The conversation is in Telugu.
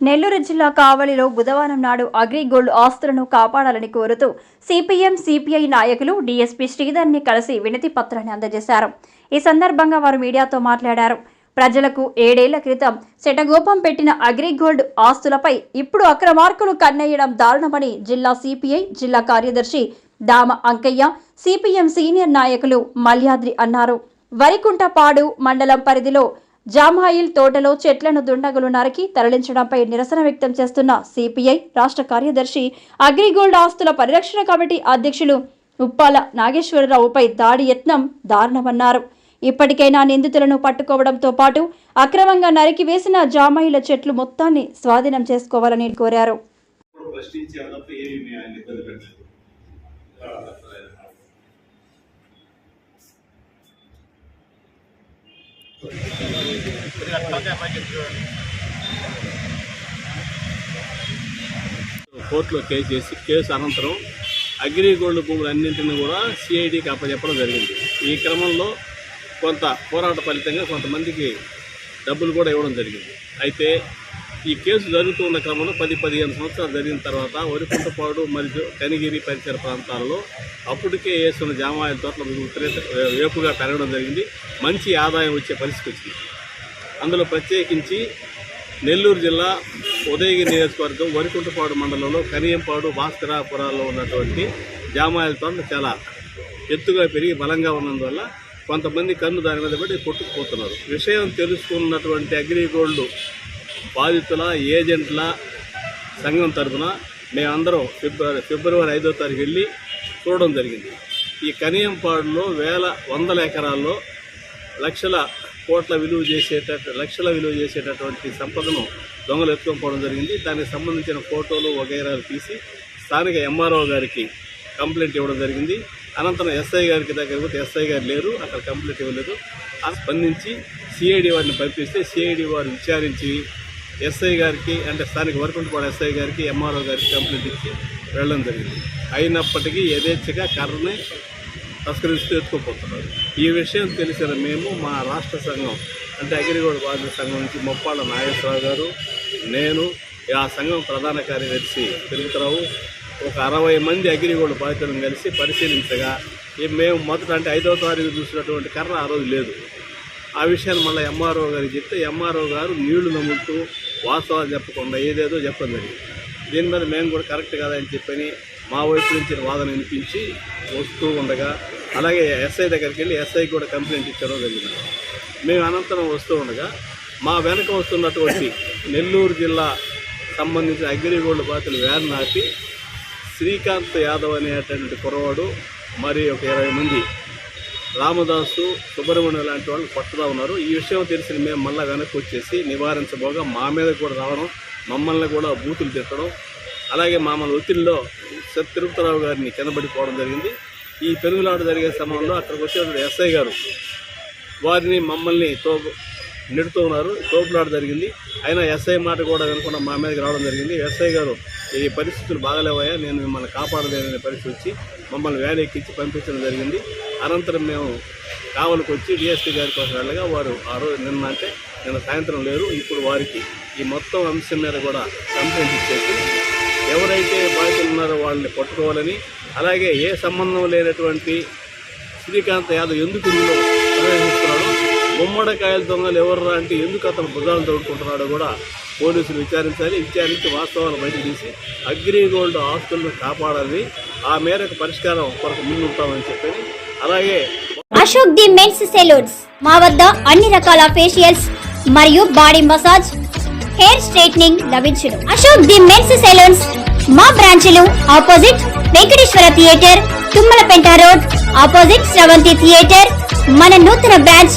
నెల్లూరు జిల్లా కావలిలో బుధవారం నాడు అగ్రిగోల్డ్ ఆస్తులను కాపాడాలని కోరుతూ సిపిఎం సిపిఐ నాయకులు డీఎస్పీ శ్రీధర్ని కలిసి వినతి పత్రాన్ని అందజేశారు. ఈ సందర్భంగా వారు మీడియాతో మాట్లాడారు. ప్రజలకు ఏడేళ్ళ క్రితం శటగోపం పెట్టిన అగ్రిగోల్డ్ ఆస్తులపై ఇప్పుడు అక్రమార్కులు కన్నేయడం దారుణమని జిల్లా సిపిఐ జిల్లా కార్యదర్శి దామ అంకయ్య సిపిఎం సీనియర్ నాయకులు మల్యాద్రి అన్నారు. వరికుంటపాడు మండలం పరిధిలో జామాయిల్ తోటలో చెట్లను దుండగులు నరికి తరలించడంపై నిరసన వ్యక్తం చేస్తున్న సిపిఐ రాష్ట్ర కార్యదర్శి అగ్రిగోల్డ్ ఆస్తుల పరిరక్షణ కమిటీ అధ్యక్షులు ఉప్పాల నాగేశ్వరరావుపై దాడి యత్నం దారుణమన్నారు. ఇప్పటికైనా నిందితులను పట్టుకోవడంతో పాటు అక్రమంగా నరికివేసిన జామాయిల చెట్లు మొత్తాన్ని స్వాధీనం చేసుకోవాలని కోరారు. కోర్టులో కేసు చేసి కేసు అనంతరం అగ్రిగోల్డ్ భూములన్నింటినీ కూడా సిఐడికి అప్పచెప్పడం జరిగింది. ఈ క్రమంలో కొంత పోరాట ఫలితంగా కొంతమందికి డబ్బులు కూడా ఇవ్వడం జరిగింది. అయితే ఈ కేసు జరుగుతున్న క్రమంలో పది పదిహేను సంవత్సరాలు జరిగిన తర్వాత వరికుంటపాడు మరియు కనిగిరి పరిసర ప్రాంతాల్లో అప్పటికే వేస్తున్న జామాయిల తోటలు విపరీత వేపుగా పెరగడం జరిగింది. మంచి ఆదాయం వచ్చే పరిస్థితి వచ్చింది. అందులో ప్రత్యేకించి నెల్లూరు జిల్లా ఉదయగిరి నియోజకవర్గం వరికుంటపాడు మండలంలో కనియంపాడు భాస్కరాపురాల్లో ఉన్నటువంటి జామాయిల తోటలు చాలా ఎత్తుగా పెరిగి బలంగా ఉన్నందువల్ల కొంతమంది కన్ను దాని మీద పెట్టి కొట్టుకుపోతున్నారు. విషయం తెలుసుకున్నటువంటి అగ్రిగోల్డ్ బాధితుల ఏజెంట్ల సంఘం తరఫున మేమందరం ఫిబ్రవరి ఫిబ్రవరి ఐదో తారీఖు వెళ్ళి చూడడం జరిగింది. ఈ కనియంపాడులో వేల వందల ఎకరాల్లో లక్షల కోట్ల విలువ చేసేటట్టు లక్షల విలువ చేసేటటువంటి సంపదను దొంగలు ఎత్తుకోవడం జరిగింది. దానికి సంబంధించిన ఫోటోలు వగైరాలు తీసి స్థానిక ఎంఆర్ఓ గారికి కంప్లైంట్ ఇవ్వడం జరిగింది. అనంతరం ఎస్ఐ గారికి దగ్గర పోతే ఎస్ఐ గారు లేరు అక్కడ కంప్లైంట్ ఇవ్వలేదు. ఆ స్పందించి సిఐడి వారిని పంపిస్తే సిఐడి వారు విచారించి ఎస్ఐ గారికి అంటే స్థానిక వరకుంటపాడు ఎస్ఐ గారికి ఎంఆర్ఓ గారికి కంప్లైంట్ ఇచ్చి వెళ్ళడం జరిగింది. అయినప్పటికీ యథేచ్ఛగా కర్రని తస్కరిస్తూ ఎత్తుకుపోతున్నారు ఈ విషయం తెలిసిన మేము మా రాష్ట్ర సంఘం అంటే అగ్రిగోడ్ బాధిత సంఘం నుంచి మొప్పాళ్ళ నాగేశ్వరరావు గారు నేను ఆ సంఘం ప్రధాన కార్యదర్శి తిరుగుతరావు ఒక అరవై మంది అగ్రిగోల్డ్ బాధితులను కలిసి పరిశీలించగా మేము మొదట అంటే ఐదవ తారీఖు చూసినటువంటి కర్ర ఆ రోజు లేదు. ఆ విషయాన్ని మళ్ళీ ఎంఆర్ఓ గారికి చెప్తే ఎంఆర్ఓ గారు నీళ్ళు నమ్ముతూ వాస్తవాలు చెప్పకుండా ఏదేదో చెప్పడం జరిగింది. దీని మీద మేము కూడా కరెక్ట్ కాదని చెప్పని మా వైపు నుంచి వాదన వినిపించి వస్తూ ఉండగా అలాగే ఎస్ఐ దగ్గరికి వెళ్ళి ఎస్ఐకి కూడా కంప్లైంట్ ఇచ్చడం జరిగింది. మేము అనంతరం వస్తూ ఉండగా మా వెనక వస్తున్నటువంటి నెల్లూరు జిల్లా సంబంధించిన అగ్రిగోల్డ్ బాతులు వ్యాన్ నాపి శ్రీకాంత్ యాదవ్ అనేటువంటి కురవాడు మరి ఒక ఇరవై మంది రామదాసు సుబ్రహ్మణ్యం లాంటి వాళ్ళు పట్టుదా ఉన్నారు. ఈ విషయం తెలిసిన మేము మళ్ళీ వెనక్కి వచ్చేసి నివారించబోగా మా మీద కూడా రావడం మమ్మల్ని కూడా బూతులు తిట్టడం అలాగే మమ్మల్ని ఒత్తిడిలో సత్ తిరుపతిరావు గారిని కిందపడిపోవడం జరిగింది. ఈ పెనుగులాట జరిగే సమయంలో అక్కడికి వచ్చేటువంటి ఎస్ఐ గారు వారిని మమ్మల్ని తో నెడుతూ ఉన్నారు. తోపులాట జరిగింది. అయినా ఎస్ఐ మాట కూడా వినకుండా మా మీదకి రావడం జరిగింది. ఎస్ఐ గారు ఈ పరిస్థితులు బాగలేవయ్యా. నేను మిమ్మల్ని కాపాడలేననే పరిస్థితి వచ్చి మమ్మల్ని వ్యాన్ ఎక్కించి పంపించడం జరిగింది. అనంతరం మేము కావలికి వచ్చి డిఎస్పీ గారి కోసం వెళ్ళగా వారు ఆ రోజు నిన్న అంటే నిన్న సాయంత్రం లేరు. ఇప్పుడు వారికి ఈ మొత్తం అంశం మీద కూడా కంప్లైంట్ ఇచ్చేసి ఎవరైతే బాధితులు ఉన్నారో వాళ్ళని పట్టుకోవాలని అలాగే ఏ సంబంధం లేనటువంటి శ్రీకాంత్ యాదవ్ ఎందుకు ఇందులో గుమ్మడికాయల దొంగలు ఎవర్రా అంటే ఎందుకు అతను భుజాలు తోడుకుంటున్నాడో కూడా పోలీసులు విచారించాలి. విచారించి వాస్తవాలు బయటకు తీసి అగ్రిగోల్డ్ ఆస్తులను కాపాడాలని ఆ మేరకు పరిష్కారం కొరకు ముందుంటామని చెప్పని అలాగే అశోక్ ది మెన్స్ సెలూన్స్. మా వద్ద అన్ని రకాల ఫేషియల్స్ మరియు బాడీ మసాజ్ హెయిర్ స్ట్రైట్నింగ్ లభించును. Ashok the men's salons. మా బ్రాంచ్లు opposite Venkateswara theatre Tummalapenta road opposite Sravanthi theatre. మన నూతన బ్రాంచ్